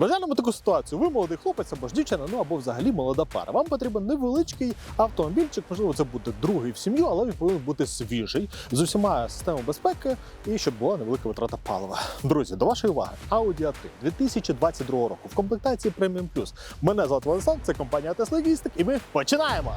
Розглянемо таку ситуацію. Ви молодий хлопець або ж дівчина, ну або взагалі молода пара. Вам потрібен невеличкий автомобільчик, можливо, це буде другий в сім'ю, але він повинен бути свіжий з усіма системами безпеки і щоб була невелика витрата палива. Друзі, до вашої уваги, Audi A3 2022 року в комплектації Premium Plus. Мене звати Владислав, це компанія Tesla Logistic, і ми починаємо.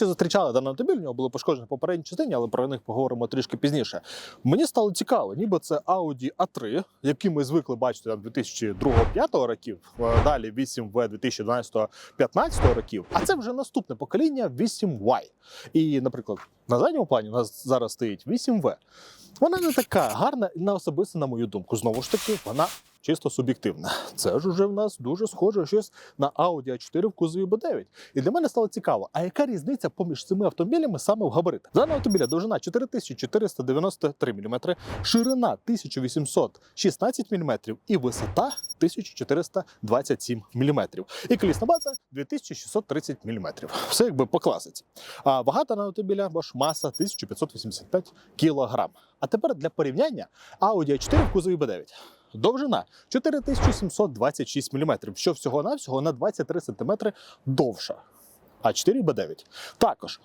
Ще зустрічали даний автомобіль, у нього були пошкоджені в попередній частині, але про них поговоримо трішки пізніше. Мені стало цікаво, ніби це Audi A3, який ми звикли бачити там 2002-2005 років, е, далі 8V 2012-2015 років. А це вже наступне покоління 8Y. І, наприклад, на задньому плані у нас зараз стоїть 8V. Вона не така гарна, на особисто, на мою думку. Знову ж таки, вона чисто суб'єктивна. Це ж уже в нас дуже схоже щось на Audi A4 в кузові B9. І для мене стало цікаво, а яка різниця поміж цими автомобілями саме в габаритах? Даного автомобіля довжина 4493 мм, ширина 1816 мм і висота 1427 мм. І колісна база 2630 мм. Все якби по класиці. А вага даного автомобіля бо ж маса 1585 кг. А тепер для порівняння Audi A4 в кузові B9. Довжина 4726 мм, що всього-навсього на 23 см довша. А 4 Б9. Також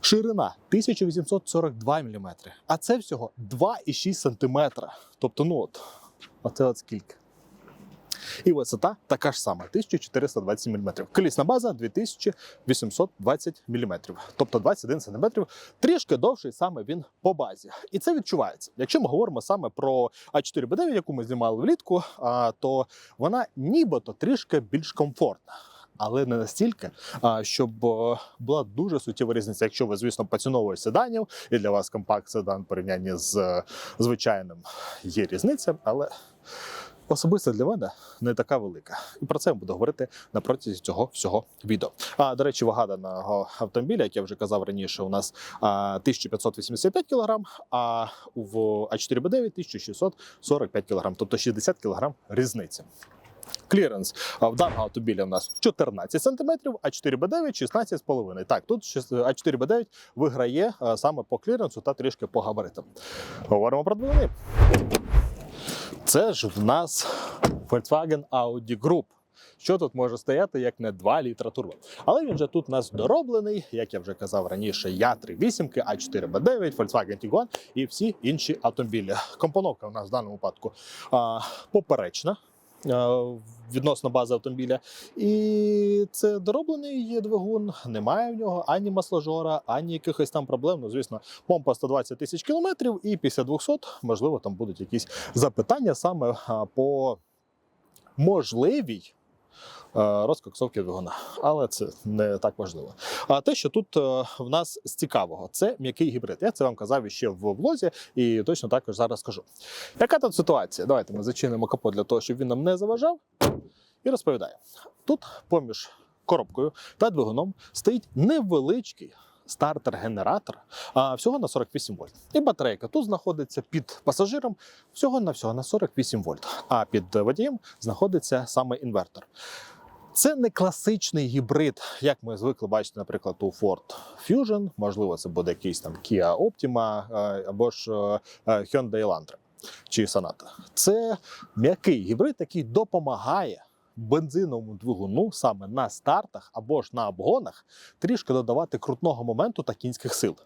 ширина 1842 мм, а це всього 2,6 см. Тобто, ну от, оце от скільки. І висота така ж сама 1427 мм. Колісна база 2820 мм, тобто 21 см. Трішки довший саме він по базі. І це відчувається. Якщо ми говоримо саме про А4Б9, яку ми знімали влітку, то вона нібито трішки більш комфортна. Але не настільки, щоб е, була дуже суттєва різниця. Якщо ви, звісно, поціновуєте седанів, і для вас компакт седан в порівнянні з е, звичайним є різниця, але особисто для мене не така велика. І про це я буду говорити на протязі цього всього відео. А до речі, вага даного автомобіля, як я вже казав раніше, у нас 1585 кг, а в А4Б9 1645 кг, тобто 60 кг різниці. Кліренс в даного автомобіля у нас 14 см, а 4Б9 16,5. Так, тут А4Б9 виграє саме по кліренсу та трішки по габаритам. Говоримо про двигуни. Це ж в нас Volkswagen Audi Group. Що тут може стояти, як не 2 літра турбо. Але він же тут у нас дороблений, як я вже казав раніше, Я3 8, А4Б9, Volkswagen Tiguan і всі інші автомобілі. Компоновка у нас в даному випадку а, поперечна. Відносно бази автомобіля, і це дороблений двигун. Немає в нього ані масложора, ані якихось там проблем. Ну, звісно, помпа 120 тисяч кілометрів, і після 200, можливо, там будуть якісь запитання саме по можливій розкоксовки двигуна. Але це не так важливо. А те, що тут е, в нас з цікавого, це м'який гібрид. Я це вам казав ще в влозі, і точно також зараз скажу. Яка тут ситуація? Давайте ми зачинимо капот для того, щоб він нам не заважав. І розповідаю. Тут поміж коробкою та двигуном стоїть невеличкий. Стартер-генератор а, всього на 48 вольт. І батарейка тут знаходиться під пасажиром всього на всього на 48 вольт. А під водієм знаходиться саме інвертор. Це не класичний гібрид, як ми звикли бачити, наприклад, у Ford Fusion. Можливо, це буде якийсь там Kia Optima е, або ж е, е, Hyundai Elantra чи Sonata. Це м'який гібрид, який допомагає бензиновому двигуну саме на стартах або ж на обгонах трішки додавати крутного моменту та кінських сил.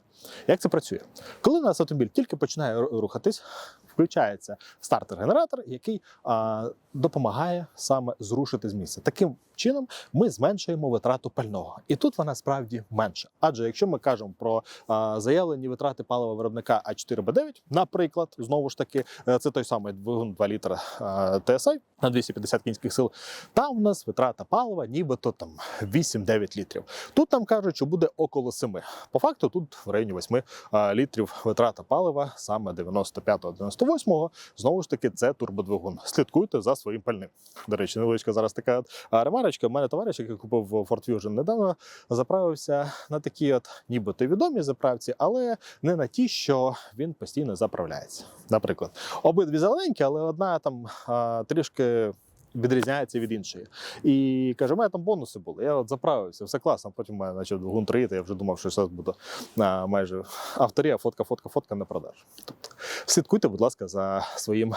Як це працює? Коли у нас автомобіль тільки починає рухатись, включається стартер-генератор, який а, допомагає саме зрушити з місця. Таким чином ми зменшуємо витрату пального. І тут вона справді менша. Адже якщо ми кажемо про а, заявлені витрати палива виробника А4Б9, наприклад, знову ж таки, е, це той самий двигун 2 літра TSI на 250 кінських сил, там у нас витрата палива нібито там 8-9 літрів. Тут там кажуть, що буде около 7. По факту тут в районі 8 а, літрів витрата палива, саме 95-96 98-го. Знову ж таки, це турбодвигун. Слідкуйте за своїм пальним. До речі, невеличка зараз така ремарочка. У мене товариш, який купив Ford Fusion недавно, заправився на такі, от нібито відомі заправці, але не на ті, що він постійно заправляється. Наприклад, обидві зелененькі, але одна там трішки. Відрізняється від іншої. І каже, у мене там бонуси були. Я от заправився, все класно. Потім мене почав двигун троїти, я вже думав, що зараз буду а, майже авторія, фотка, фотка, фотка на продаж. Тобто слідкуйте, будь ласка, за своїм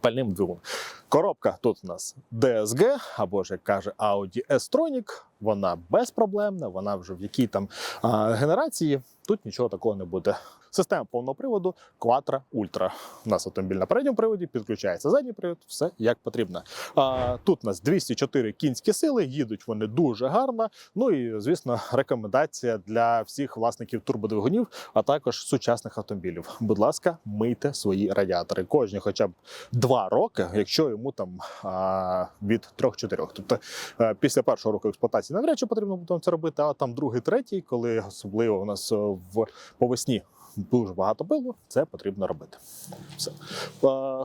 пальним двигуном. Коробка тут у нас DSG, або ж як каже Audi S-Tronic, вона безпроблемна, вона вже в якій там а, генерації. Тут нічого такого не буде. Система повного приводу Quattro Ultra. У нас автомобіль на передньому приводі, підключається задній привод, все як потрібно. А, тут у нас 204 кінські сили, їдуть вони дуже гарно. Ну і звісно, рекомендація для всіх власників турбодвигунів, а також сучасних автомобілів. Будь ласка, мийте свої радіатори. Кожні, хоча б два роки, якщо йому там а, від 3-4. Тобто е, після першого року експлуатації навряд чи потрібно буде це робити, а там другий, третій, коли особливо у нас е, в по весні дуже багато пилу, це потрібно робити. Все.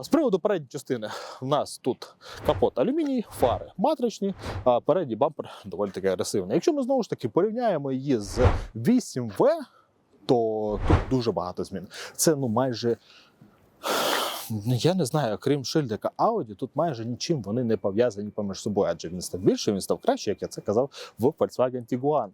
З приводу передньої частини, у нас тут капот алюміній, фари матричні, а передній бампер доволі таки агресивний. Якщо ми знову ж таки порівняємо її з 8В, то тут дуже багато змін. Це ну майже. Ну, я не знаю, крім шильдика Audi, тут майже нічим вони не пов'язані поміж собою, адже він став більший, він став краще, як я це казав, в Volkswagen Tiguan.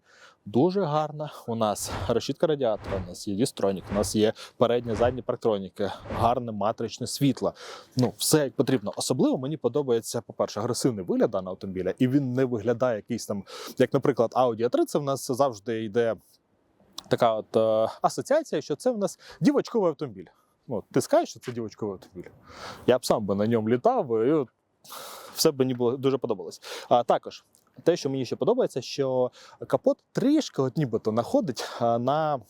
Дуже гарна. У нас решітка радіатора, у нас є дістронік, у нас є передні задні парктроніки, гарне матричне світло. Ну, все як потрібно. Особливо мені подобається, по-перше, агресивний вигляд даного автомобіля, і він не виглядає якийсь там, як, наприклад, Audi A3, це в нас завжди йде така от е, асоціація, що це в нас дівочковий автомобіль. Ну, ти скажеш, що це дівочковий автомобіль. Я б сам би на ньому літав, і все б мені було дуже подобалось. А також те, що мені ще подобається, що капот трішки, от нібито, находить на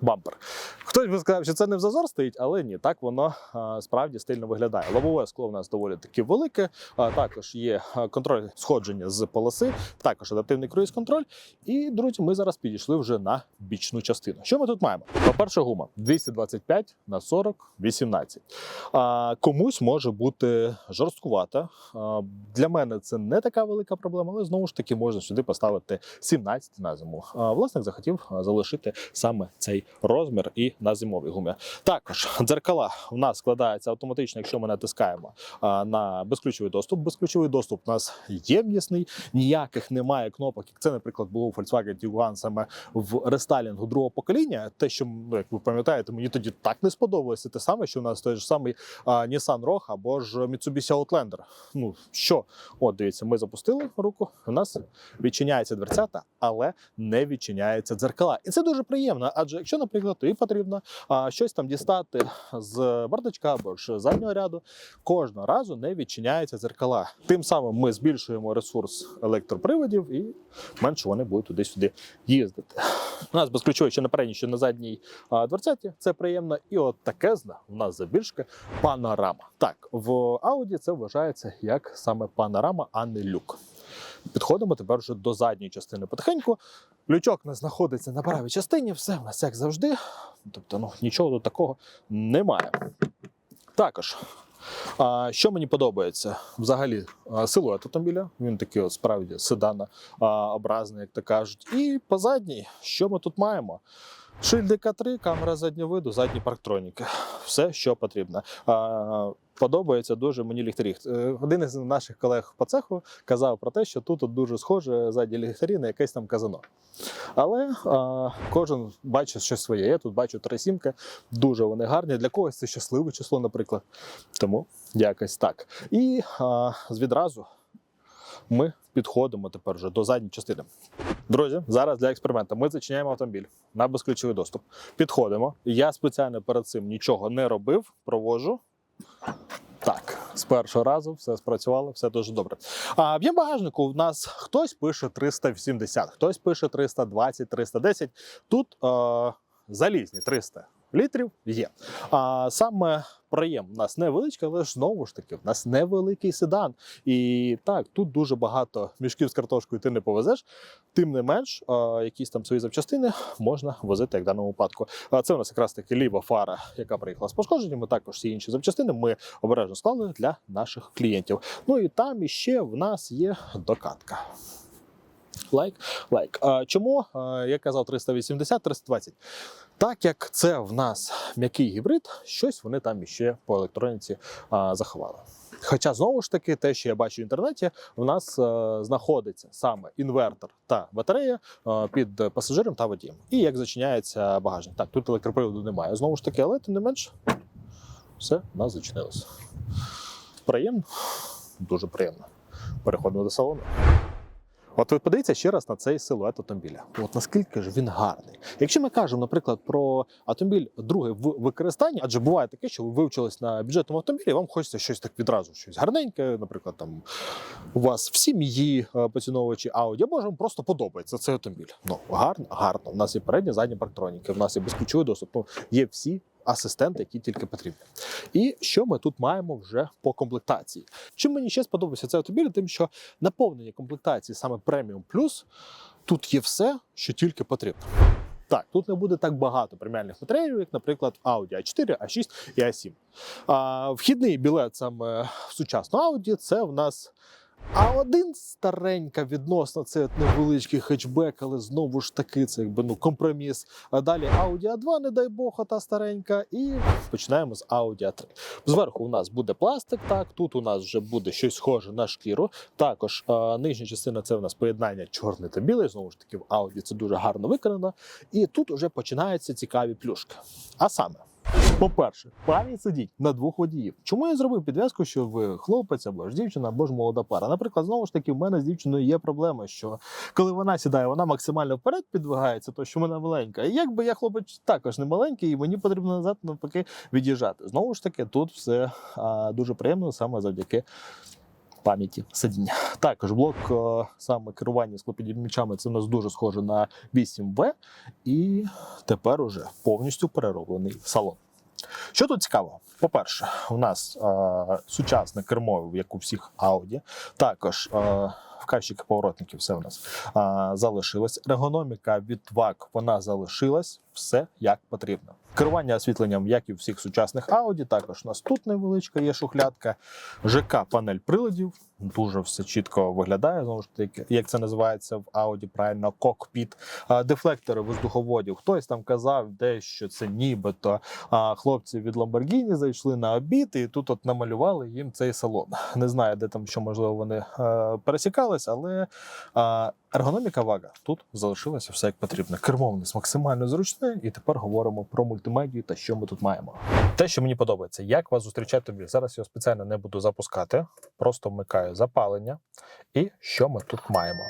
бампер. Хтось би сказав, що це не в зазор стоїть, але ні, так воно справді стильно виглядає. Лобове скло в нас доволі таки велике. Також є контроль сходження з полоси, також адаптивний круїз-контроль. І, друзі, ми зараз підійшли вже на бічну частину. Що ми тут маємо? По-перше, гума 225 на 40, 18. А, комусь може бути жорсткувата. Для мене це не така велика проблема, але знову ж таки можна сюди поставити 17 на зиму. Власник захотів залишити саме цей розмір і на зимовій гумі. Також дзеркала в нас складаються автоматично, якщо ми натискаємо на безключовий доступ. Безключовий доступ у нас ємнісний, ніяких немає кнопок. Як це, наприклад, було у Volkswagen Tiguan саме в рестайлінгу другого покоління. Те, що ну, як ви пам'ятаєте, мені тоді так не сподобалося. Те саме, що у нас той ж самий Nissan Rogue або ж Mitsubishi Outlander. Ну що, от дивіться, ми запустили руку. У нас відчиняється дверцята, але не відчиняється дзеркала. І це дуже приємно. Адже якщо, наприклад, тобі потрібно а, щось там дістати з бардачка або ж заднього ряду, кожного разу не відчиняється дзеркала. Тим самим ми збільшуємо ресурс електроприводів і менше вони будуть туди-сюди їздити. У нас безключовий що на передній, що на задній а, дверцяті. Це приємно. І от таке зна у нас забільшка панорама. Так, в Audi це вважається як саме панорама, а не люк. Підходимо тепер вже до задньої частини потихеньку. Лючок нас знаходиться на правій частині, все в нас як завжди. Тобто, ну нічого тут такого немає. Також. А, що мені подобається? Взагалі, силует автомобіля. Він такий от справді седана образний, як то кажуть. І по задній, що ми тут маємо? Шильдика 3, камера заднього виду, задні парктроніки. Все, що потрібно. А, подобається дуже мені ліхтарі. Е, Один із наших колег по цеху казав про те, що тут дуже схоже задні ліхтарі на якесь там казано. Але а, кожен бачить щось своє. Я тут бачу три сімки, дуже вони гарні. Для когось це щасливе число, наприклад. Тому якось так. І а, відразу ми підходимо тепер вже до задньої частини. Друзі, зараз для експерименту ми зачиняємо автомобіль на безключовий доступ. Підходимо. Я спеціально перед цим нічого не робив, провожу. Так, з першого разу все спрацювало, все дуже добре. А в є багажнику в нас хтось пише 380, хтось пише 320, 310. Тут е, залізні 300. Літрів є. А саме проєм у нас невеличкий, але ж знову ж таки, в нас невеликий седан. І так, тут дуже багато мішків з картошкою ти не повезеш. Тим не менш, якісь там свої запчастини можна возити, як в даному випадку. А це у нас якраз таки ліва фара, яка приїхала з пошкодженнями. Також всі інші запчастини ми обережно склали для наших клієнтів. Ну і там іще в нас є докатка. Лайк, лайк. Чому я казав 380-320? Так як це в нас м'який гібрид, щось вони там іще по електроніці заховали. Хоча знову ж таки, те, що я бачу в інтернеті, в нас е, знаходиться саме інвертор та батарея е, під пасажиром та водієм. І як зачиняється багажник. Так, тут електроприводу немає. Знову ж таки, але тим не менш, все у нас зачинилося. Приємно, дуже приємно. Переходимо до салону. От ви подивіться ще раз на цей силует автомобіля. От наскільки ж він гарний. Якщо ми кажемо, наприклад, про автомобіль другий в використанні, адже буває таке, що ви вивчились на бюджетному автомобілі, і вам хочеться щось так відразу, щось гарненьке, наприклад, там у вас в сім'ї е, поціновувачі Audi, або ж вам просто подобається цей автомобіль. Ну гарно, гарно. У нас є передні, задні парктроніки, у нас є безключовий доступ. Є всі. Асистенти, які тільки потрібні. І що ми тут маємо вже по комплектації? Чим мені ще сподобався цей автомобіль, тим, що наповнення комплектації саме преміум плюс тут є все, що тільки потрібно. Так, тут не буде так багато преміальних матеріалів, як, наприклад, Audi A4, A6 і A7. А, вхідний білет саме в сучасну Audi це в нас А1 старенька відносно, це невеличкий хетчбек, але знову ж таки це якби ну компроміс. А далі Audi A2, не дай Бог, та старенька. І починаємо з Audi A3. Зверху у нас буде пластик, так тут у нас вже буде щось схоже на шкіру. Також е, нижня частина це у нас поєднання чорний та білий. Знову ж таки, в Audi це дуже гарно виконано. І тут вже починаються цікаві плюшки. А саме. По-перше, пам'ять сидіть на двох водіїв. Чому я зробив підв'язку, що ви хлопець або ж дівчина, або ж молода пара? Наприклад, знову ж таки, в мене з дівчиною є проблема, що коли вона сідає, вона максимально вперед підвигається, то що вона маленька. І якби я хлопець також не маленький, і мені потрібно назад навпаки від'їжджати. Знову ж таки, тут все а, дуже приємно саме завдяки. Пам'яті сидіння. Також блок е, саме керування склопідіймачами це у нас дуже схоже на 8В, і тепер уже повністю перероблений салон. Що тут цікаво? По-перше, у нас е, сучасне кермо, як у всіх Audi. Також е, вказчики поворотників все у нас е, залишилось. Ергономіка від VAG вона залишилась, все як потрібно. Керування освітленням, як і у всіх сучасних Audi, також у нас тут невеличка є шухлядка. ЖК панель приладів. Дуже все чітко виглядає. Знову ж таки, як це називається в Audi, правильно, кокпіт. Дефлектори воздуховодів. Хтось там казав, де що це нібито хлопці від Lamborghini зайшли на обід, і тут от намалювали їм цей салон. Не знаю, де там що можливо вони е, пересікались, але ергономіка вага тут залишилося все як потрібно. Кермо у нас максимально зручне, і тепер говоримо про мультимедію та що ми тут маємо. Те, що мені подобається, як вас зустрічає тобі. Зараз я спеціально не буду запускати, просто вмикаю запалення. І що ми тут маємо?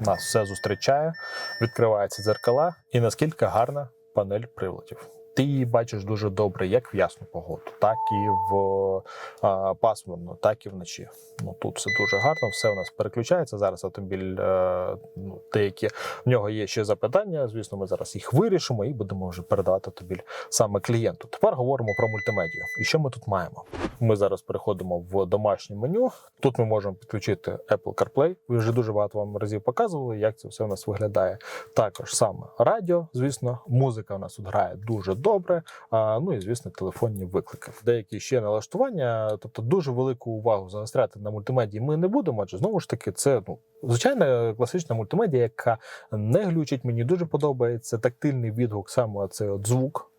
Нас все зустрічає, відкриваються дзеркала, і наскільки гарна панель приладів. Ти її бачиш дуже добре, як в ясну погоду, так і в а, пасмурну, так і вночі. Ну тут все дуже гарно, все у нас переключається. Зараз автомобіль е, ну, деякі в нього є ще запитання. Звісно, ми зараз їх вирішимо і будемо вже передавати автомобіль саме клієнту. Тепер говоримо про мультимедію. І що ми тут маємо? Ми зараз переходимо в домашнє меню. Тут ми можемо підключити Apple CarPlay. Ви вже дуже багато вам разів показували, як це все у нас виглядає. Також саме радіо, звісно, музика у нас тут грає дуже добре. А, ну і звісно, телефонні виклики. Деякі ще налаштування, тобто дуже велику увагу загостряти на мультимедії ми не будемо, адже знову ж таки, це ну. Звичайна класична мультимедія, яка не глючить, мені дуже подобається. Тактильний відгук, саме цей от звук,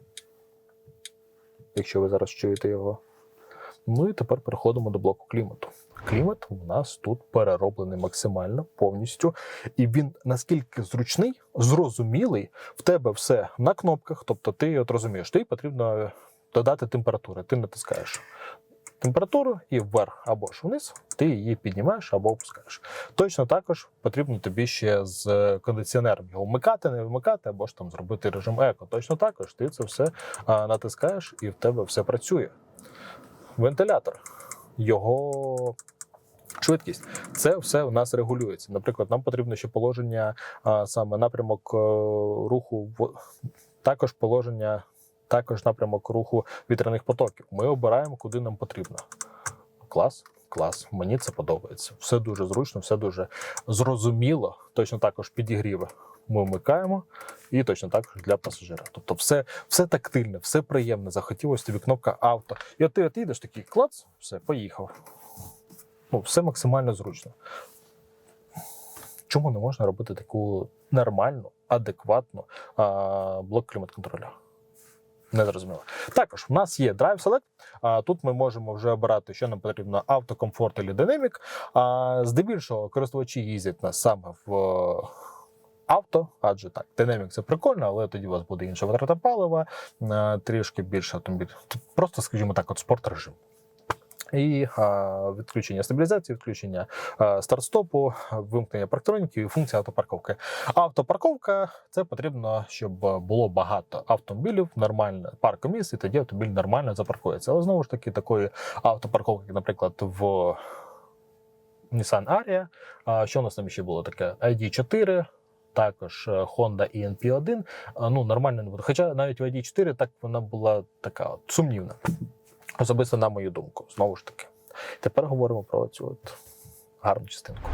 якщо ви зараз чуєте його. Ну і тепер переходимо до блоку клімату. Клімат у нас тут перероблений максимально повністю, і він наскільки зручний, зрозумілий, в тебе все на кнопках. Тобто, ти от розумієш, тобі потрібно додати температури. Ти натискаєш температуру і вверх або ж вниз, ти її піднімаєш або опускаєш. Точно також потрібно тобі ще з кондиціонером його вмикати, не вмикати, або ж там зробити режим еко. Точно також ти це все натискаєш, і в тебе все працює. Вентилятор. Його швидкість. Це все у нас регулюється. Наприклад, нам потрібно ще положення саме напрямок е, руху також положення також напрямок руху вітряних потоків. Ми обираємо, куди нам потрібно. Клас, клас. Мені це подобається. Все дуже зручно, все дуже зрозуміло. Точно також підігріви. Ми вмикаємо, і точно також для пасажира. Тобто, все, все тактильне, все приємне. Захотілося тобі кнопка авто. І от ти, от їдеш такий клац, все, поїхав. Ну, все максимально зручно. Чому не можна робити таку нормальну, адекватну а, блок клімат-контроля? Не зрозуміло. Також у нас є Drive Select. А, тут ми можемо вже обирати, що нам потрібно: автокомфорт або Dynamic. А, здебільшого користувачі їздять нас саме в е, авто, адже так, Dynamic це прикольно, але тоді у вас буде інша витрата палива, е, трішки більше автомобіль. Просто, скажімо так, от спорт режим. І відключення стабілізації, відключення старт-стопу, вимкнення парктроніків і функція автопарковки. Автопарковка це потрібно, щоб було багато автомобілів, нормальне паркомісць, і тоді автомобіль нормально запаркується. Але знову ж таки, такої автопарковки, як, наприклад, в Nissan Aria, що у нас там ще було таке? ID4. Також е, Honda ENP1, ну нормально не буде. Хоча навіть в ID4 так вона була така от, сумнівна. Особисто на мою думку, знову ж таки. Тепер говоримо про цю от гарну частинку.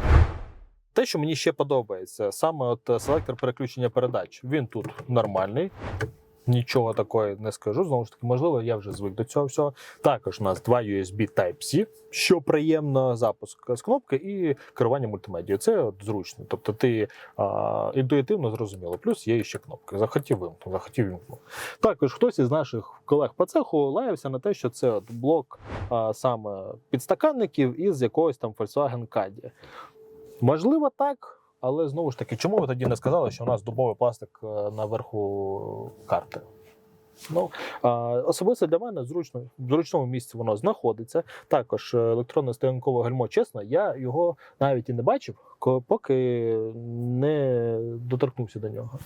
Те, що мені ще подобається, саме от селектор переключення передач. Він тут нормальний. Нічого такого не скажу. Знову ж таки, можливо, я вже звик до цього всього. Також у нас два USB Type-C, що приємно, запуск з кнопки і керування мультимедією. Це от зручно. Тобто ти а, інтуїтивно зрозуміло. Плюс є ще кнопки. Захотів вимкнув, захотів вимкнув. Також хтось із наших колег по цеху лаявся на те, що це от блок а, саме підстаканників із якогось там Volkswagen Caddy. Можливо, так. Але знову ж таки, чому ви тоді не сказали, що у нас дубовий пластик е, на верху карти? Ну, особисто для мене зручно, в зручному місці воно знаходиться. Також е, електронне стоянкове гальмо, чесно, я його навіть і не бачив, поки не доторкнувся до нього.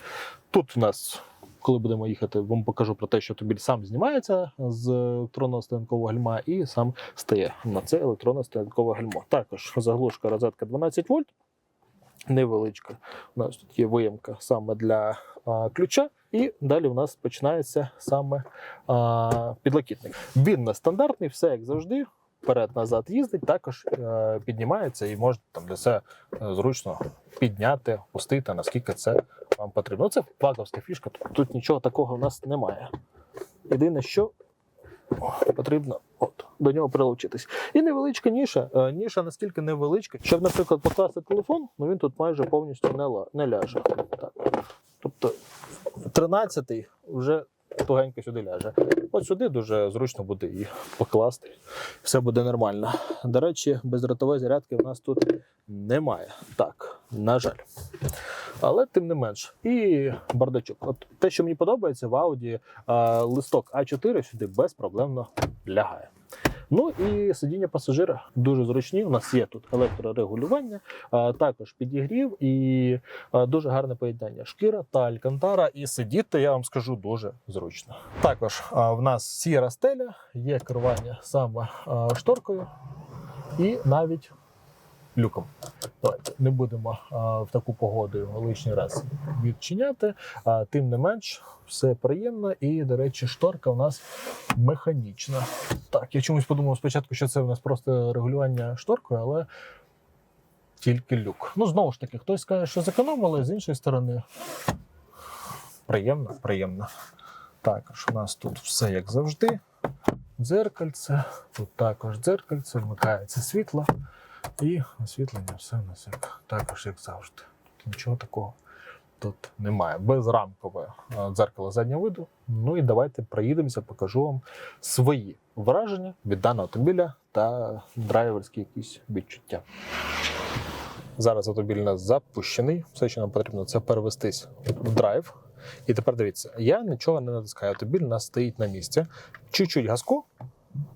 Тут у нас, коли будемо їхати, вам покажу про те, що автомобіль сам знімається з електронного стоянкового гальма і сам стає на це електронне стоянкове гальмо. Також заглушка розетка 12 вольт. Невеличка. У нас тут є виємка саме для а, ключа, і далі у нас починається саме а, підлокітник. Він нестандартний, все як завжди. Вперед-назад їздить, також е, піднімається і можна там для себе е, зручно підняти, пустити, наскільки це вам потрібно. Це флаговська фішка, тут, тут нічого такого у нас немає. Єдине, що потрібно от, до нього прилучитись. І невеличка ніша. Е, Ніша настільки невеличка, щоб, наприклад, покласти телефон, ну він тут майже повністю не, не ляже. Так. Тобто 13-й вже тугенько сюди ляже. От сюди дуже зручно буде її покласти. Все буде нормально. До речі, бездротової зарядки в нас тут немає. Так, на жаль. Але тим не менш. І бардачок. От те, що мені подобається, в Audi листок А4 сюди безпроблемно лягає. Ну і сидіння пасажира дуже зручні. У нас є тут електрорегулювання, а, також підігрів і дуже гарне поєднання шкіра та алькантара. І сидіти, я вам скажу, дуже зручно. Також в нас сіра стеля, є керування саме шторкою і навіть люком. Давайте не будемо а, в таку погоду лишній раз відчиняти. А, тим не менш, все приємно. І, до речі, шторка у нас механічна. Так, я чомусь подумав спочатку, що це у нас просто регулювання шторкою, але тільки люк. Ну, знову ж таки, хтось скаже, що зекономили, з іншої сторони. Приємно, приємно. Також у нас тут все як завжди. Дзеркальце, тут також дзеркальце, вмикається світло. І освітлення все у нас також як завжди. Тут нічого такого тут немає. Безрамкове е, дзеркало заднього виду. Ну і давайте проїдемося, покажу вам свої враження від даного автомобіля та драйверські якісь відчуття. Зараз автомобіль у нас запущений. Все, що нам потрібно, це перевестись в драйв. І тепер дивіться, я нічого не натискаю. Автомобіль у нас стоїть на місці. Чуть-чуть газку.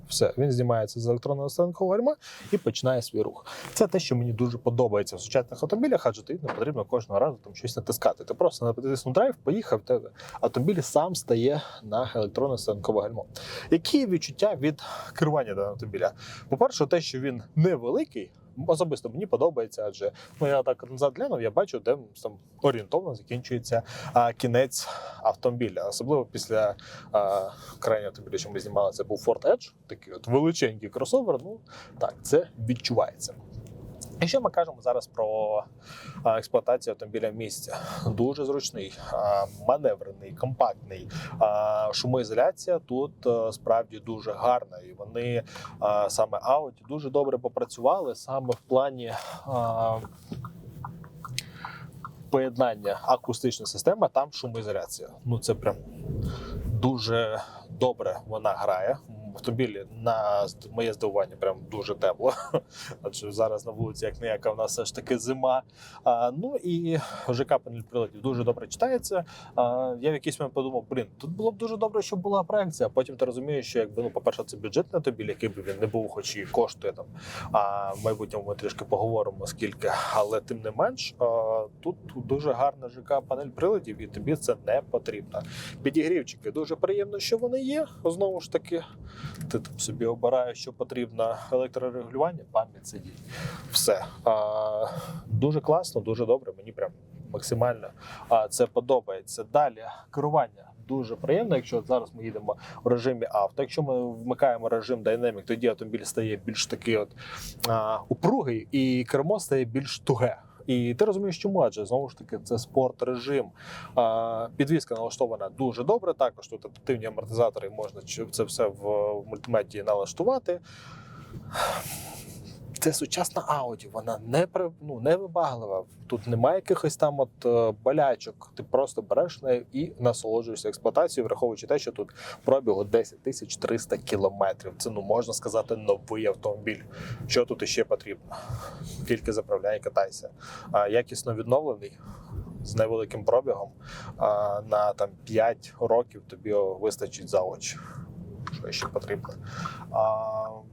Все, він знімається з електронного станкового гальма і починає свій рух. Це те, що мені дуже подобається в сучасних автомобілях, адже тобі не потрібно кожного разу там щось натискати. Ти просто натиснув драйв, поїхав, тебе автомобіль сам стає на електронне станкове гальмо. Які відчуття від керування даного автомобіля? По-перше, те, що він невеликий, особисто мені подобається, адже ну я так назад глянув, я бачу, де там орієнтовно закінчується а, кінець автомобіля. Особливо після а, крайнього автомобіля, що ми знімали, це був Ford Edge, такий от величенький кросовер. Ну так, це відчувається. І що ми кажемо зараз про експлуатацію автомобіля в місті? Дуже зручний, маневрений, компактний. Шумоізоляція тут справді дуже гарна, і вони саме Audi дуже добре попрацювали саме в плані. Поєднання акустична система, там шумоізоляція. Ну це прям дуже добре вона грає. В автомобілі на моє здивування прям дуже тепло. Адже зараз на вулиці, як ніяка, в нас все ж таки зима. А, ну і ЖК панель приладів дуже добре читається. А, я в якийсь момент подумав, блін, тут було б дуже добре, щоб була проекція. А потім ти розумієш, що якби ну, по-перше, це бюджетний автомобіль, який би він не був, хоч і коштує там. А в майбутньому ми трішки поговоримо скільки. Але тим не менш, а, тут дуже гарна ЖК панель приладів, і тобі це не потрібно. Підігрівчики дуже приємно, що вони є. Знову ж таки, ти там собі обираєш, що потрібно електрорегулювання, пам'ять сидіть. Все. А, дуже класно, дуже добре. Мені прям максимально а, це подобається. Далі керування. Дуже приємно, якщо зараз ми їдемо в режимі авто. Якщо ми вмикаємо режим Dynamic, тоді автомобіль стає більш такий от а, упругий, і кермо стає більш туге. І ти розумієш, чому адже знову ж таки це спорт режим. Підвізка налаштована дуже добре. Також тут адаптивні амортизатори можна це все в мультимедії налаштувати. Це сучасна Audi, вона не ну, не вибаглива. Тут немає якихось там от е, болячок. Ти просто береш нею і насолоджуєшся експлуатацією, враховуючи те, що тут пробігу 10 тисяч 300 кілометрів. Це ну можна сказати новий автомобіль. Що тут іще потрібно? Тільки заправляй, катайся. А, якісно відновлений з невеликим пробігом. На там 5 років тобі вистачить за очі. Що ще потрібно? А,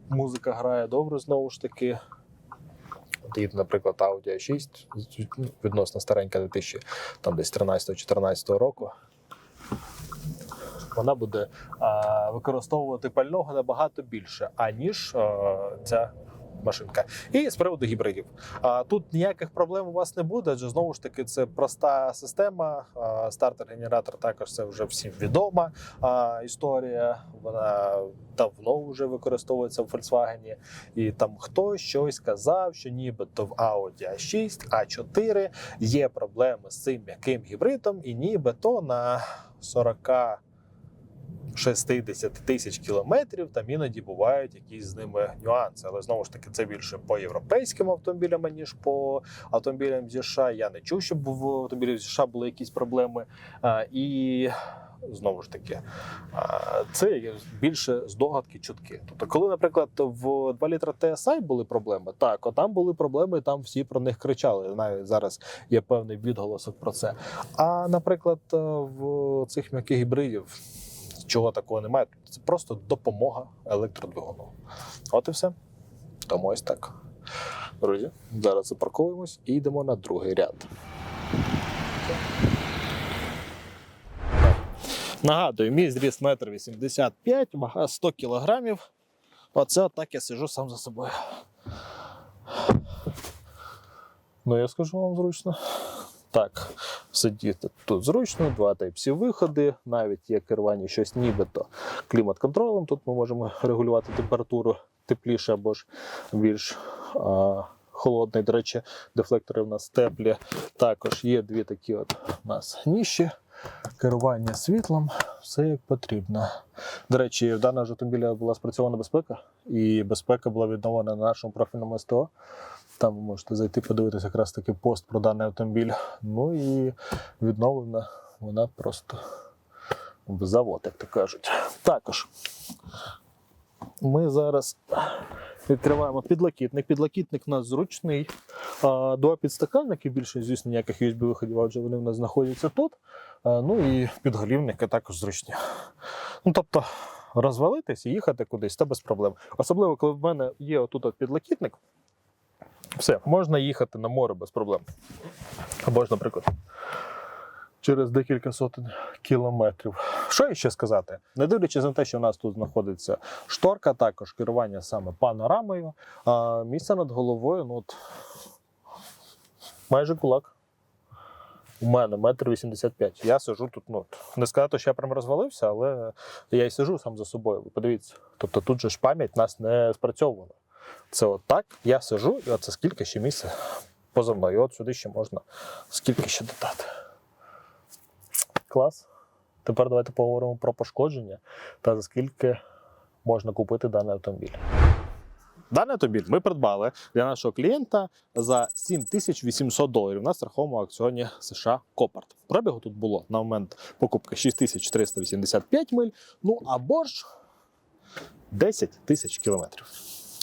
музика грає добре знову ж таки. От наприклад, Audi a 6 ну, відносно старенька 2000, там десь 13-14 року. Вона буде а, використовувати пального набагато більше, аніж а, ця машинка. І з приводу гібридів. Тут ніяких проблем у вас не буде, адже знову ж таки це проста система. Стартер-генератор також це вже всім відома історія. Вона давно вже використовується в Volkswagen. І там хтось щось казав, що нібито в Audi A6, A4 є проблеми з цим м'яким гібридом, і нібито на 40 60 тисяч кілометрів там іноді бувають якісь з ними нюанси. Але знову ж таки, це більше по європейським автомобілям, ніж по автомобілям зі США. Я не чув, щоб в автомобілях зі США були якісь проблеми. А, і знову ж таки, це більше здогадки, чутки. Тобто, коли, наприклад, в 2 літра TSI були проблеми, так, там були проблеми, там всі про них кричали. Навіть зараз є певний відголосок про це. А наприклад, в цих м'яких гібридів чого такого немає. Це просто допомога електродвигуну. От і все. Тому ось так. Друзі, зараз запарковуємось і йдемо на другий ряд. Нагадую, мій зріст 1,85 м, вага 100 кг. Оце отак я сижу сам за собою. Ну, я скажу вам зручно. Так, сидіти тут зручно, два Type-C виходи, навіть є керування щось нібито клімат-контролем. Тут ми можемо регулювати температуру тепліше або ж більш а, холодний. До речі, дефлектори в нас теплі. Також є дві такі от у нас ніші. Керування світлом, все як потрібно. До речі, в даного ж автомобіля була спрацьована безпека, і безпека була відновлена на нашому профільному СТО. Там ви можете зайти подивитися якраз таки пост про даний автомобіль. Ну і відновлена вона просто в завод, як то кажуть. Також ми зараз відкриваємо підлокітник. Підлокітник у нас зручний. Два підстаканники, більше, звісно, ніяких USB-виходів, адже вони в нас знаходяться тут. Ну і підголівники також зручні. Ну, тобто, розвалитись і їхати кудись та без проблем. Особливо, коли в мене є отут от підлокітник. Все, можна їхати на море без проблем. Або ж, наприклад, через декілька сотень кілометрів. Що ще сказати? Не дивлячись на те, що в нас тут знаходиться шторка, також керування саме панорамою, а місце над головою, ну от майже кулак. У мене метр вісімдесят п'ять. Я сижу тут. Ну не сказати, що я прям розвалився, але я й сижу сам за собою. Ви подивіться. Тобто тут же ж пам'ять нас не спрацьовувала. Це от я сижу, і оце скільки ще місця поза мною. От сюди ще можна скільки ще додати. Клас. Тепер давайте поговоримо про пошкодження та за скільки можна купити даний автомобіль. Даний автомобіль ми придбали для нашого клієнта за 7800 доларів на страховому аукціоні США Копарт. Пробігу тут було на момент покупки 6385 миль, ну або ж 10 тисяч кілометрів.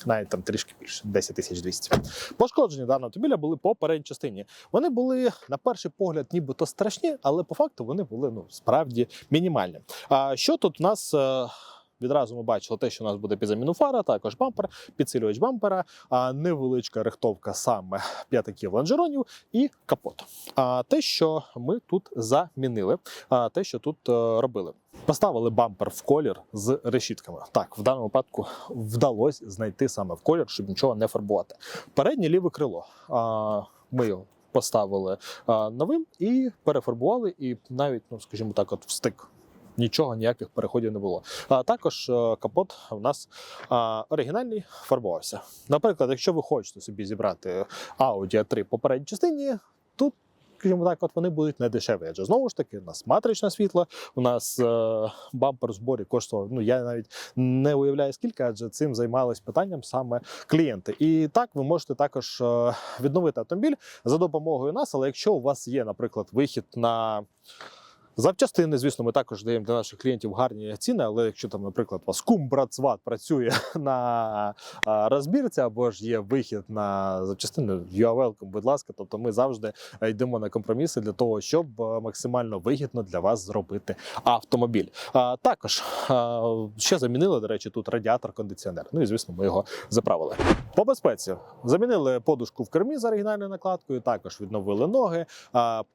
Навіть там трішки більше 10 тисяч 200. Пошкодження даного автомобіля були по передній частині. Вони були на перший погляд, нібито страшні, але по факту вони були ну справді мінімальні. А що тут у нас? Відразу ми бачили те, що у нас буде під заміну фара, також бампер, підсилювач бампера, а невеличка рихтовка саме п'ятаків лонжеронів і капот. А те, що ми тут замінили, а те, що тут е, робили. Поставили бампер в колір з решітками. Так, в даному випадку вдалося знайти саме в колір, щоб нічого не фарбувати. Переднє ліве крило. А, ми його поставили а, новим і перефарбували, і навіть, ну скажімо так, от встик. Нічого, ніяких переходів не було. А також е, капот у нас оригінальний фарбувався. Наприклад, якщо ви хочете собі зібрати Audi A3 по передній частині, тут, скажімо так, от вони будуть не дешеві. Адже знову ж таки, у нас матричне світло, у нас е, бампер в зборі коштував. Ну я навіть не уявляю скільки, адже цим займались питанням саме клієнти. І так ви можете також е, відновити автомобіль за допомогою нас. Але якщо у вас є, наприклад, вихід на Запчастини, звісно, ми також даємо для наших клієнтів гарні ціни, але якщо там, наприклад, у вас кум брат працює на розбірці або ж є вихід на запчастини, you are welcome, будь ласка. Тобто ми завжди е, йдемо на компроміси для того, щоб е, максимально вигідно для вас зробити автомобіль. А, також ще замінили, до речі, тут радіатор, кондиціонер. Ну і звісно, ми його заправили. По безпеці замінили подушку в кермі з оригінальною накладкою, також відновили ноги,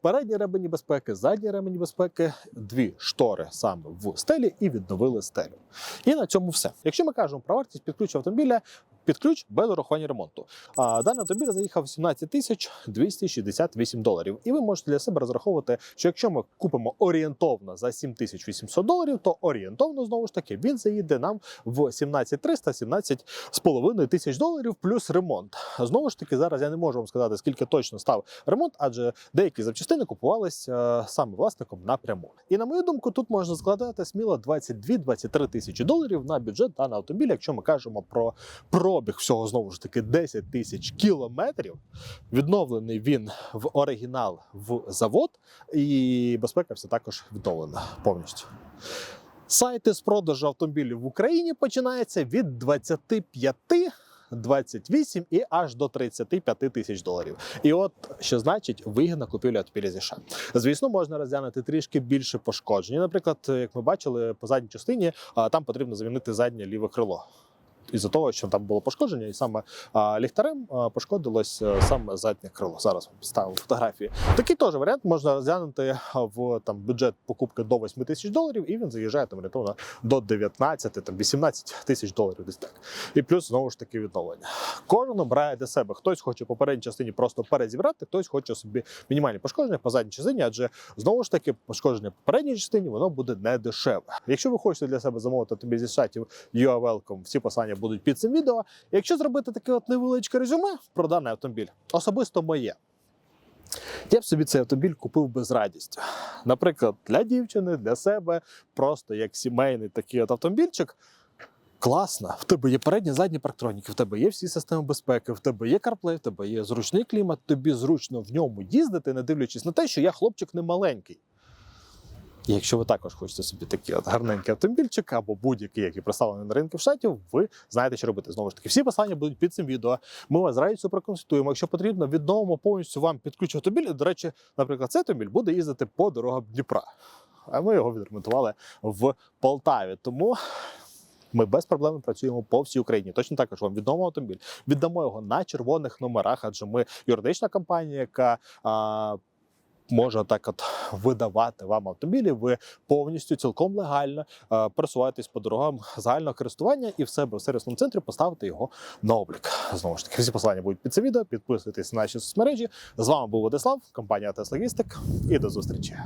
передні ремені безпеки, задні ремені безпеки, дві штори саме в стелі і відновили стелю. І на цьому все. Якщо ми кажемо про вартість підключення ключ автомобіля, під ключ без урахування ремонту. А даний автомобіль заїхав 17 тисяч 268 доларів. І ви можете для себе розраховувати, що якщо ми купимо орієнтовно за 7800 доларів, то орієнтовно знову ж таки він заїде нам в 17300 17 з половиною тисяч доларів плюс ремонт. Знову ж таки, зараз я не можу вам сказати, скільки точно став ремонт, адже деякі запчастини купувались е, саме власником напряму. І на мою думку, тут можна складати сміло 22-23 тисячі доларів на бюджет даного автомобіля, якщо ми кажемо про пробіг всього знову ж таки 10 тисяч кілометрів. Відновлений він в оригінал в завод, і безпека все також відновлена повністю. Сайти з продажу автомобілів в Україні починаються від 25 28 і аж до 35 тисяч доларів. І от що значить вигідна купівля автомобіля США. Звісно, можна розглянути трішки більше пошкоджень. Наприклад, як ми бачили по задній частині, там потрібно замінити заднє ліве крило. Із-за того, що там було пошкодження, і саме ліхтарем пошкодилось а, саме заднє крило. Зараз вам фотографії. Такий теж варіант можна розглянути в там бюджет покупки до 8 тисяч доларів, і він заїжджає там орієнтовно до 19, там 18 тисяч доларів. Десь так. І плюс знову ж таки відновлення. Кожен обирає для себе. Хтось хоче по передній частині просто перезібрати, хтось хоче собі мінімальні пошкодження по задній частині, адже знову ж таки пошкодження по передній частині воно буде не дешеве. Якщо ви хочете для себе замовити тобі зі штатів You welcome, всі послання будуть під цим відео. Якщо зробити таке от невеличке резюме про даний автомобіль, особисто моє. Я б собі цей автомобіль купив без радістю. Наприклад, для дівчини, для себе, просто як сімейний такий от автомобільчик. Класно, в тебе є передні, задні парктроніки, в тебе є всі системи безпеки, в тебе є CarPlay, в тебе є зручний клімат, тобі зручно в ньому їздити, не дивлячись на те, що я хлопчик не маленький. І якщо ви також хочете собі такий от гарненький автомобільчик або будь-який, який представлений на ринку в штатів, ви знаєте, що робити. Знову ж таки, всі послання будуть під цим відео. Ми вас з радістю проконсультуємо. Якщо потрібно, відновимо повністю вам під ключ автомобіль. До речі, наприклад, цей автомобіль буде їздити по дорогам Дніпра. А ми його відремонтували в Полтаві. Тому. Ми без проблем працюємо по всій Україні. Точно також вам відомо автомобіль. Віддамо його на червоних номерах, адже ми юридична компанія, яка а, може так от видавати вам автомобілі. Ви повністю цілком легально е, пересуваєтесь по дорогам загального користування і в себе в сервісному центрі поставити його на облік. Знову ж таки, всі посилання будуть під це відео. Підписуйтесь на наші соцмережі. З вами був Владислав, компанія Logistic і до зустрічі.